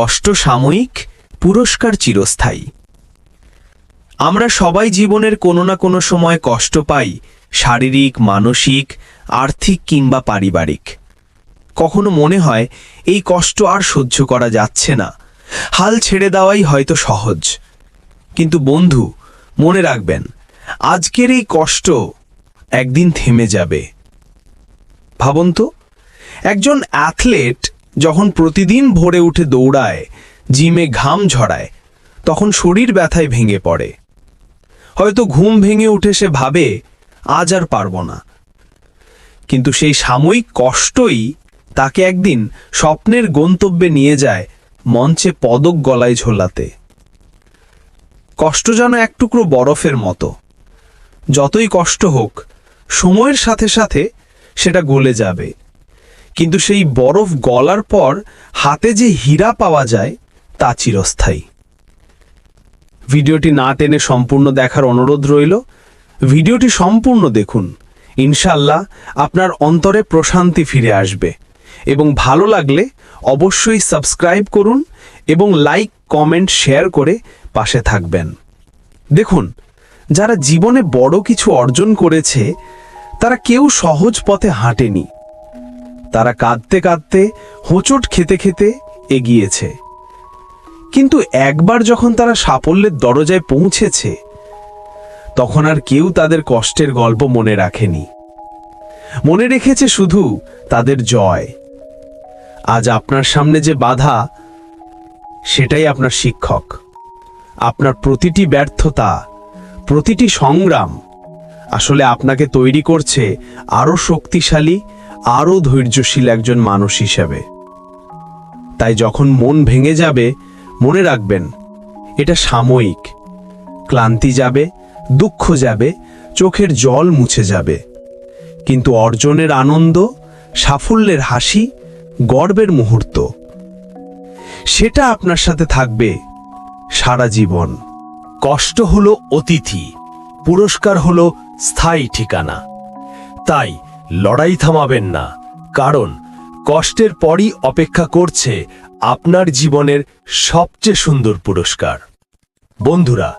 কষ্ট সাময়িক পুরস্কার চিরস্থায়ী। আমরা সবাই জীবনের কোনো না কোনো সময় কষ্ট পাই, শারীরিক, মানসিক, আর্থিক কিংবা পারিবারিক। কখনো মনে হয় এই কষ্ট আর সহ্য করা যাচ্ছে না। হাল ছেড়ে দেওয়াই হয়তো সহজ। কিন্তু বন্ধু, মনে রাখবেন, আজকের এই কষ্ট একদিন থেমে যাবে। ভাবুন তো, একজন অ্যাথলেট যখন প্রতিদিন ভোরে উঠে দৌড়ায়, জিমে ঘাম ঝরায়, তখন শরীর ব্যথায় ভেঙে পড়ে। হয়তো ঘুম ভেঙে উঠে সে ভাবে, আজ আর পারব না। কিন্তু সেই সাময়িক কষ্টই তাকে একদিন স্বপ্নের গন্তব্যে নিয়ে যায় মঞ্চে পদক গলায় ঝোলাতে। কষ্ট যেন এক টুকরো বরফের মতো। যতই কষ্ট হোক, সময়ের সাথে সাথে সেটা গলে যাবে। কিন্তু সেই বরফ গলার পর হাতে যে হীরা পাওয়া যায়, তা চিরস্থায়ী। ভিডিওটি না টেনে সম্পূর্ণ দেখার অনুরোধ রইল। ভিডিওটি সম্পূর্ণ দেখুন। ইনশাল্লাহ আপনার অন্তরে প্রশান্তি ফিরে আসবে। এবং ভালো লাগলে অবশ্যই সাবস্ক্রাইব করুন এবং লাইক, কমেন্ট, শেয়ার করে পাশে থাকবেন। দেখুন, যারা জীবনে বড় কিছু অর্জন করেছে, তারা কেউ সহজ পথে হাঁটেনি। তারা কাঁদতে কাঁদতে হোঁচট খেতে খেতে এগিয়েছে। কিন্তু একবার যখন তারা সাফল্যের দরজায় পৌঁছেছে, তখন আর কেউ তাদের কষ্টের গল্প মনে রাখেনি। মনে রেখেছে শুধু তাদের জয়। আজ আপনার সামনে যে বাধা, সেটাই আপনার শিক্ষক। আপনার প্রতিটি ব্যর্থতা, প্রতিটি সংগ্রাম আসলে আপনাকে তৈরি করছে আরও শক্তিশালী আরও ধৈর্যশীল একজন মানুষ হিসাবে। তাই যখন মন ভেঙে যাবে, মনে রাখবেন, এটা সাময়িক। ক্লান্তি যাবে, দুঃখ যাবে, চোখের জল মুছে যাবে। কিন্তু অর্জনের আনন্দ, সাফল্যের হাসি, গর্বের মুহূর্ত, সেটা আপনার সাথে থাকবে সারা জীবন। কষ্ট হলো অতিথি, পুরস্কার হলো স্থায়ী ঠিকানা। তাই লড়াই থামাবেন না। কারণ, কষ্টের পরই অপেক্ষা করছে আপনার জীবনের সবচেয়ে সুন্দর পুরস্কার। বন্ধুরা,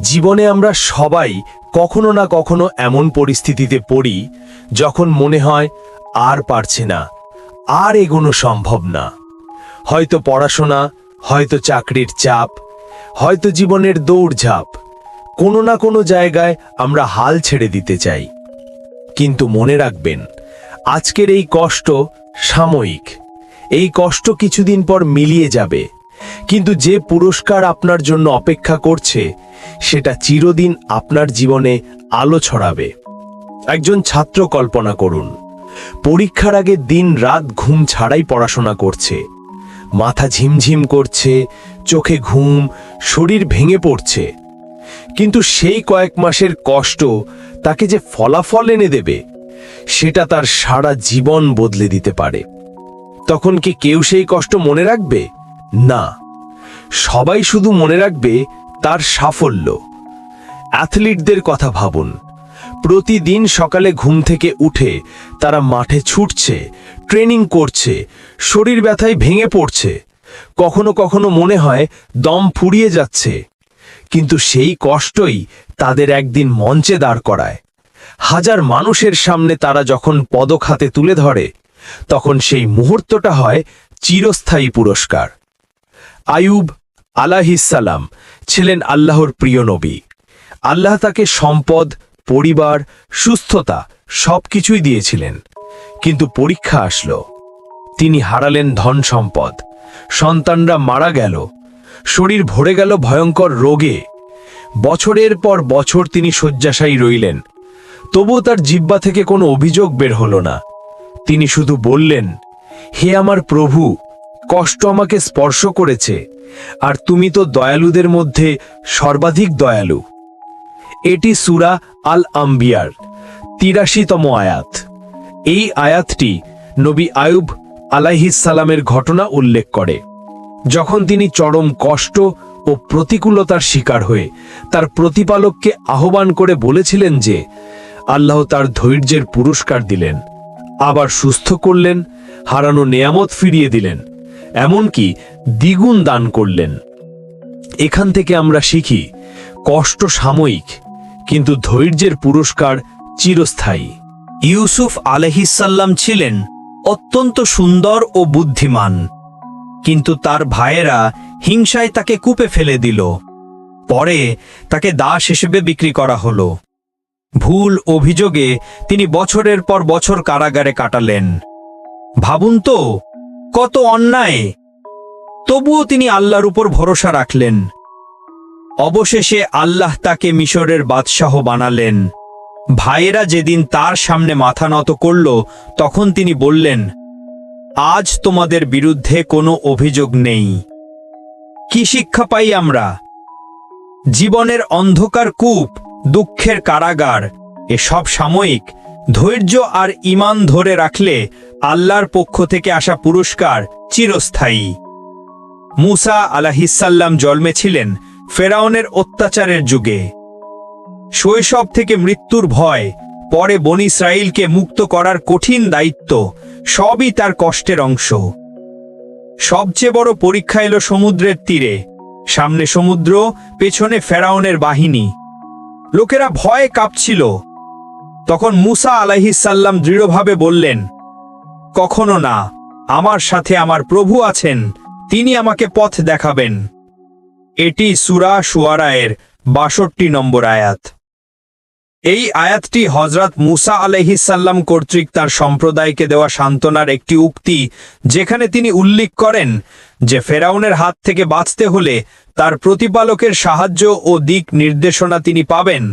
জীবনে আমরা সবাই কখনো না কখনো এমন পরিস্থিতিতে পড়ি যখন মনে হয় আর পারছে না, আর এগোনো সম্ভব না। হয়তো পড়াশোনা, হয়তো চাকরির চাপ, হয়তো জীবনের দৌড়ঝাঁপ, কোনো না কোনো জায়গায় আমরা হাল ছেড়ে দিতে চাই। কিন্তু মনে রাখবেন, আজকের এই কষ্ট সাময়িক। এই কষ্ট কিছুদিন পর মিলিয়ে যাবে। কিন্তু যে পুরস্কার আপনার জন্য অপেক্ষা করছে, সেটা চিরদিন আপনার জীবনে আলো ছড়াবে। একজন ছাত্র কল্পনা করুন, পরীক্ষার আগে দিন রাত ঘুম ছাড়াই পড়াশোনা করছে। মাথা ঝিমঝিম করছে, চোখে ঘুম, শরীর ভেঙে পড়ছে। কিন্তু সেই কয়েক মাসের কষ্ট তাকে যে ফলাফল এনে দেবে, সেটা তার সারা জীবন বদলে দিতে পারে। তখন কি কেউ সেই কষ্ট মনে রাখবে? না। সবাই শুধু মনে রাখবে তার সাফল্য। অ্যাথলিটদের কথা ভাবুন। প্রতিদিন সকালে ঘুম থেকে উঠে তারা মাঠে ছুটছে, ট্রেনিং করছে, শরীর ব্যথায় ভেঙে পড়ছে। কখনো কখনো মনে হয় দম ফুরিয়ে যাচ্ছে। কিন্তু সেই কষ্টই তাদের একদিন মঞ্চে দাঁড় করায়। হাজার মানুষের সামনে তারা যখন পদক হাতে তুলে ধরে, তখন সেই মুহূর্তটা হয় চিরস্থায়ী পুরস্কার। আয়ুব আলাহিসাল্লাম ছিলেন আল্লাহর প্রিয় নবী। আল্লাহ তাকে সম্পদ, পরিবার, সুস্থতা সবকিছুই দিয়েছিলেন। কিন্তু পরীক্ষা আসলো। তিনি হারালেন ধন সম্পদ। সন্তানরা মারা গেল। শরীর ভরে গেল ভয়ঙ্কর রোগে। বছরের পর বছর তিনি শয্যাশায়ী রইলেন। তবুও তার জিব্বা থেকে কোনো অভিযোগ বের হলো না। তিনি শুধু বললেন, হে আমার প্রভু, কষ্ট আমাকে স্পর্শ করেছে, আর তুমি তো দয়ালুদের মধ্যে সর্বাধিক দয়ালু। এটি সুরা আল আম্বিয়ার তিরাশিতম আয়াত। এই আয়াতটি নবী আয়ুব আলাইহিসালামের ঘটনা উল্লেখ করে। যখন তিনি চরম কষ্ট ও প্রতিকূলতার শিকার হয়ে তার প্রতিপালককে আহ্বান করে বলেছিলেন যে, আল্লাহ তার ধৈর্যের পুরস্কার দিলেন, আবার সুস্থ করলেন, হারানো নেয়ামত ফিরিয়ে দিলেন, এমনকি দ্বিগুণ দান করলেন। এখান থেকে আমরা শিখি, কষ্ট সাময়িক, কিন্তু ধৈর্যের পুরস্কার চিরস্থায়ী। ইউসুফ আলহিসাল্লাম ছিলেন অত্যন্ত সুন্দর ও বুদ্ধিমান। কিন্তু তার ভাইয়েরা হিংসায় তাকে কূপে ফেলে দিল। পরে তাকে দাস হিসেবে বিক্রি করা হলো। ভুল অভিযোগে তিনি বছরের পর বছর কারাগারে কাটালেন। ভাবুন তো, কত অন্যায়! তবুও তিনি আল্লাহর উপর ভরসা রাখলেন। অবশেষে আল্লাহ তাকে মিশরের বাদশাহ বানালেন। ভাইয়েরা যেদিন তার সামনে মাথা নত করল, তখন তিনি বললেন আজ তোমাদের বিরুদ্ধে কোনো অভিযোগ নেই। কি শিক্ষা পাই আমরা? জীবনের অন্ধকার কূপ, দুঃখের কারাগার, এসব সাময়িক, ধৈর্য আর ইমান ধরে রাখলে আল্লাহর পক্ষ থেকে আসা পুরস্কার চিরস্থায়ী। মুসা আলাহিসাল্লাম জন্মেছিলেন ফেরাউনের অত্যাচারের যুগে। শৈশব থেকে মৃত্যুর ভয়, পরে বন ইসরায়েলকে মুক্ত করার কঠিন দায়িত্ব সবই তার কষ্টের অংশ। সবচেয়ে বড় পরীক্ষা এলো সমুদ্রের তীরে। সামনে সমুদ্র, পেছনে ফেরাউনের বাহিনী। লোকেরা ভয়ে কাঁপছিল। তখন মুসা আলাহিসাল্লাম দৃঢ়ভাবে বললেন, কখনো না। আমার সাথে আমার প্রভু আছেন। তিনি আমাকে পথ দেখাবেন। এটি সুরা সুয়ারায়ের বাষট্টি নম্বর আয়াত। এই আয়াতটি হজরত মুসা আলহিসাল্লাম কর্তৃক তার সম্প্রদায়কে দেওয়া সান্ত্বনার একটি উক্তি, যেখানে তিনি উল্লেখ করেন যে ফেরাউনের হাত থেকে বাঁচতে হলে তার প্রতিপালকের সাহায্য ও দিক নির্দেশনা তিনি পাবেন,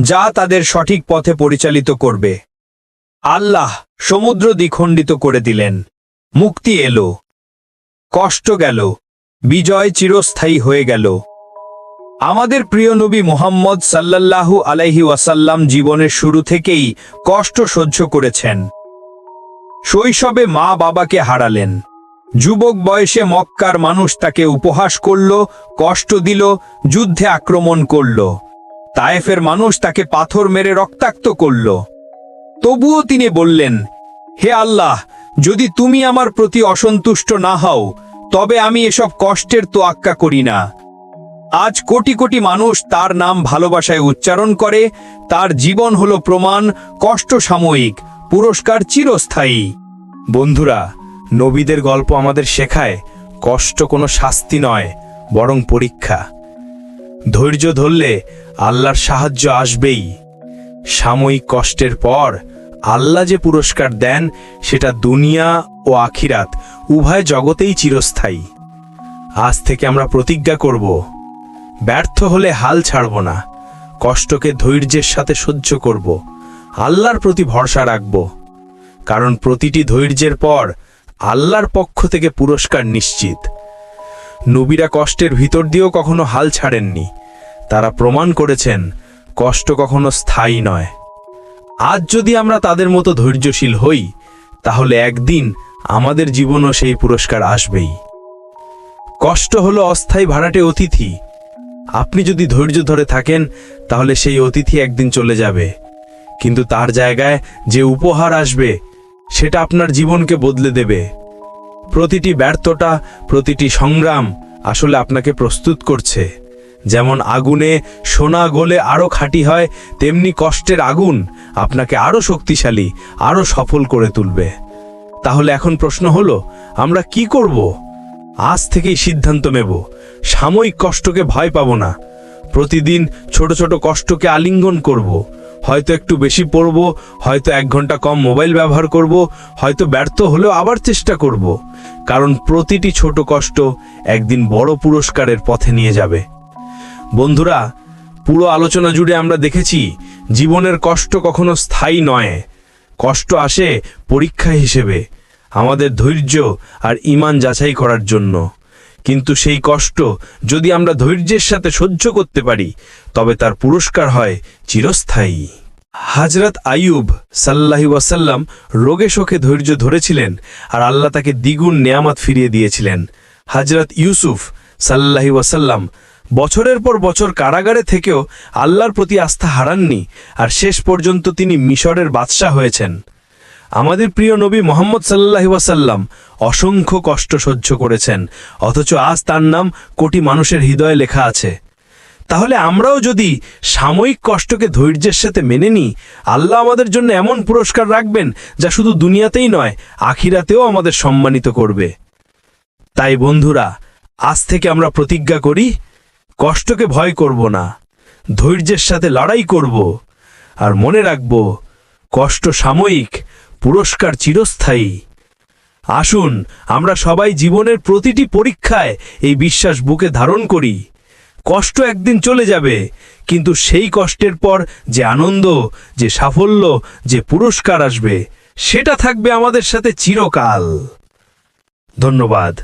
যা তাদের সঠিক পথে পরিচালিত করবে। আল্লাহ সমুদ্র দ্বিখণ্ডিত করে দিলেন, মুক্তি এলো, কষ্ট গেল, বিজয় চিরস্থায়ী হয়ে গেল। আমাদের প্রিয় নবী মোহাম্মদ সাল্লাল্লাহু আলাইহি ওয়াসাল্লাম জীবনের শুরু থেকেই কষ্ট সহ্য করেছেন। শৈশবে মা বাবাকে হারালেন। যুবক বয়সে মক্কার মানুষ তাকে উপহাস করল, কষ্ট দিল, যুদ্ধে আক্রমণ করল। তায়েফের মানুষ তাকে পাথর মেরে রক্তাক্ত করল। তবুও তিনি বললেন, হে আল্লাহ, যদি তুমি আমার প্রতি অসন্তুষ্ট না হও, তবে আমি এসব কষ্টের তো আক্কা করি না। আজ কোটি কোটি মানুষ তার নাম ভালোবাসায় উচ্চারণ করে, তার জীবন হলো প্রমাণ, কষ্ট সাময়িক, পুরস্কার চিরস্থায়ী। বন্ধুরা, নবীদের গল্প আমাদের শেখায়, কষ্ট কোনো শাস্তি নয়, বরং পরীক্ষা। ধৈর্য ধরলে আল্লাহর সাহায্য আসবেই। সাময়িক কষ্টের পর আল্লাহ যে পুরস্কার দেন, সেটা দুনিয়া ও আখিরাত, উভয় জগতেই চিরস্থায়ী। আজ থেকে আমরা প্রতিজ্ঞা করব ব্যর্থ হলে হাল ছাড়ব না। কষ্টকে ধৈর্যের সাথে সহ্য করব। আল্লাহর প্রতি ভরসা রাখব। কারণ প্রতিটি ধৈর্যের পর আল্লাহর পক্ষ থেকে পুরস্কার নিশ্চিত। নবীরা কষ্টের ভিতর দিয়েও কখনো হাল ছাড়েননি। তারা প্রমাণ করেছেন, কষ্ট কখনো স্থায়ী নয়। আজ যদি আমরা তাদের মতো ধৈর্যশীল হই, তাহলে একদিন আমাদের জীবনও সেই পুরস্কার আসবেই। কষ্ট হলো অস্থায়ী ভাড়াটে অতিথি। আপনি যদি ধৈর্য ধরে থাকেন, তাহলে সেই অতিথি একদিন চলে যাবে। কিন্তু তার জায়গায় যে উপহার আসবে, সেটা আপনার জীবনকে বদলে দেবে। প্রতিটি ব্যর্থতা, প্রতিটি সংগ্রাম আসলে আপনাকে প্রস্তুত করছে। যেমন আগুনে সোনা গলে আরও খাঁটি হয়, তেমনি কষ্টের আগুন আপনাকে আরও শক্তিশালী আরও সফল করে তুলবে। তাহলে এখন প্রশ্ন হলো, আমরা কি করব? আজ থেকেই সিদ্ধান্ত নেব। সাময়িক কষ্টকে ভয় পাবো না। প্রতিদিন ছোট ছোট কষ্টকে আলিঙ্গন করব। হয়তো একটু বেশি পড়ব, হয়তো এক ঘণ্টা কম মোবাইল ব্যবহার করব, হয়তো ব্যর্থ হলেও আবার চেষ্টা করব। কারণ প্রতিটি ছোট কষ্ট একদিন বড় পুরস্কারের পথে নিয়ে যাবে। বন্ধুরা, পুরো আলোচনা জুড়ে আমরা দেখেছি, জীবনের কষ্ট কখনো স্থায়ী নয়। কষ্ট আসে পরীক্ষা হিসেবে, আমাদের ধৈর্য আর ইমান যাচাই করার জন্য। কিন্তু সেই কষ্ট যদি আমরা ধৈর্যের সাথে সহ্য করতে পারি, তবে তার পুরস্কার হয় চিরস্থায়ী। হাজরত আইয়ুব সাল্লাহি ওয়াসাল্লাম রোগে শোকে ধৈর্য ধরেছিলেন আর আল্লাহ তাকে দ্বিগুণ নেয়ামত ফিরিয়ে দিয়েছিলেন। হাজরত ইউসুফ সাল্লাহি ওয়াসাল্লাম বছরের পর বছর কারাগারে থেকেও আল্লাহর প্রতি আস্থা হারাননি আর শেষ পর্যন্ত তিনি মিশরের বাদশাহ হয়েছেন। আমাদের প্রিয় নবী মোহাম্মদ সাল্লাহ ওয়াসাল্লাম অসংখ্য কষ্ট সহ্য করেছেন, অথচ আজ তার নাম কোটি মানুষের হৃদয়ে লেখা আছে। তাহলে আমরাও যদি সাময়িক কষ্টকে ধৈর্যের সাথে মেনে নিই, আল্লাহ আমাদের জন্য এমন পুরস্কার রাখবেন যা শুধু দুনিয়াতেই নয়, আখিরাতেও আমাদের সম্মানিত করবে। তাই বন্ধুরা, আজ থেকে আমরা প্রতিজ্ঞা করি, কষ্টকে ভয় করব না, ধৈর্যের সাথে লড়াই করব, আর মনে রাখব, কষ্ট সাময়িক পুরস্কার চিরস্থায়ী। আসুন, আমরা সবাই জীবনের প্রতিটি পরীক্ষায় এই বিশ্বাস বুকে ধারণ করি। কষ্ট একদিন চলে যাবে, কিন্তু সেই কষ্টের পর যে আনন্দ, যে সাফল্য, যে পুরস্কার আসবে, সেটা থাকবে আমাদের সাথে চিরকাল। ধন্যবাদ।